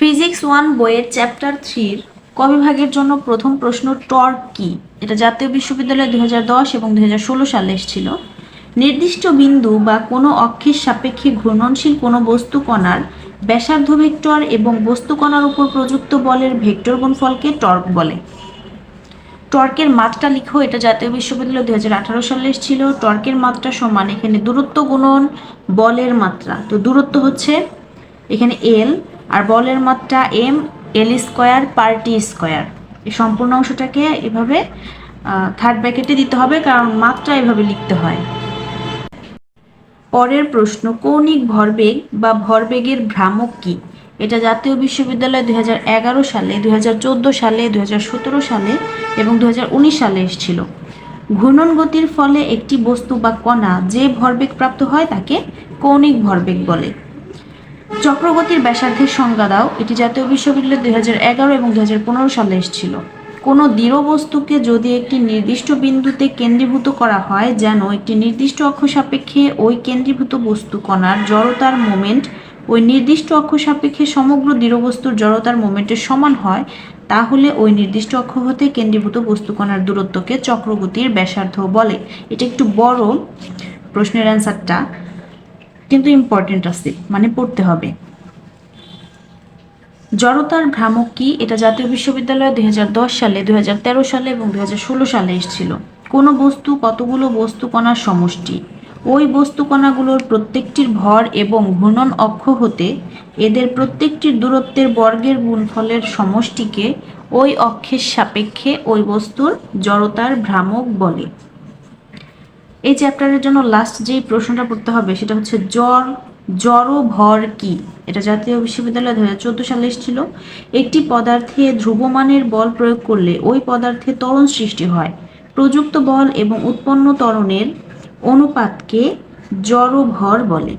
Physics one বইয়ের chapter থ্রির ক বিভাগের জন্য প্রথম প্রশ্ন টর্ক কি? এটা জাতীয় বিশ্ববিদ্যালয়ে দুই হাজার দশ এবং দুই সালে এসেছিল। নির্দিষ্ট বিন্দু বা কোনো অক্ষের সাপেক্ষে ঘূর্ণনশীল কোনো বস্তু কণার ব্যাসার্ধ ভেক্টর এবং বস্তু কণার উপর প্রযুক্ত বলের ভেক্টর গুণফলকে টর্ক বলে। টর্কের মাত্রা লিখো, এটা জাতীয় বিশ্ববিদ্যালয় দুই হাজার সালে এসেছিল। টর্কের মাত্রা সমান এখানে দূরত্ব গুণন বলের মাত্রা। তো দূরত্ব হচ্ছে এখানে এল আর বলের মাত্রা M L square per T square এই সম্পূর্ণ অংশটাকে এভাবে থার্ড ব্র্যাকেটে দিতে হবে, কারণ মাত্রা এভাবে লিখতে হয়। পরের প্রশ্ন, কৌণিক ভরবেগ বা ভরবেগের ভ্রামক কি? এটা জাতীয় বিশ্ববিদ্যালয় হাজার এগারো সালে, দুই হাজার চোদ্দ সালে, দুই হাজার সতেরো সালে এবং দুই হাজার উনিশ সালে এসেছিল। ঘূর্ণন গতির ফলে একটি বস্তু বা কণা যে ভরবেগ প্রাপ্ত হয় তাকে কৌণিক ভরবেগ বলে। চক্রগতির ব্যাসার্ধের সংজ্ঞা দাও। এটি জাতীয় বিশ্ববিদ্যালয় দু হাজার এগারো এবং দু হাজার পনেরো সালে এসেছিল। কোনো দৃঢ় বস্তুকে যদি একটি নির্দিষ্ট বিন্দুতে কেন্দ্রীভূত করা হয়, যেন একটি নির্দিষ্ট অক্ষ সাপেক্ষে ওই কেন্দ্রীভূত বস্তু কণার জড়তার মোমেন্ট ওই নির্দিষ্ট অক্ষ সাপেক্ষে সমগ্র দৃঢ় বস্তুর জড়তার মোমেন্টের সমান হয়, তাহলে ওই নির্দিষ্ট অক্ষ হতে কেন্দ্রীভূত বস্তু কণার দূরত্বকে চক্রগতির ব্যাসার্ধ বলে। এটা একটু বড় প্রশ্নের অ্যান্সারটা। কিন্তু ইম্পর্টেন্ট আছে মানে পড়তে হবে। জড়তার ভ্রামক কি? এটা জাতীয় বিশ্ববিদ্যালয় দুই সালে, দুই হাজার তেরো সালে এবং দুই হাজার ষোলো সালে এসেছিল। কোনো বস্তু, কতগুলো বস্তু কণার সমষ্টি? ওই বস্তু কণাগুলোর প্রত্যেকটির ভর এবং ঘূর্ণন অক্ষ হতে এদের প্রত্যেকটির দূরত্বের বর্গের গুণফলের সমষ্টিকে ওই অক্ষের সাপেক্ষে ওই বস্তুর জড়তার ভ্রামক বলে। এই চ্যাপ্টারের জন্য লাস্ট যেই প্রশ্নটা পড়তে হবে সেটা হচ্ছে জ্বর জড় ভর কি? এটা জাতীয় বিশ্ববিদ্যালয় দু হাজার চোদ্দ সালে এসেছিল। একটি পদার্থে ধ্রুবমানের বল প্রয়োগ করলে ওই পদার্থে ত্বরণ সৃষ্টি হয়। প্রযুক্ত বল এবং উৎপন্ন ত্বরণের অনুপাতকে জড় ভর বলে।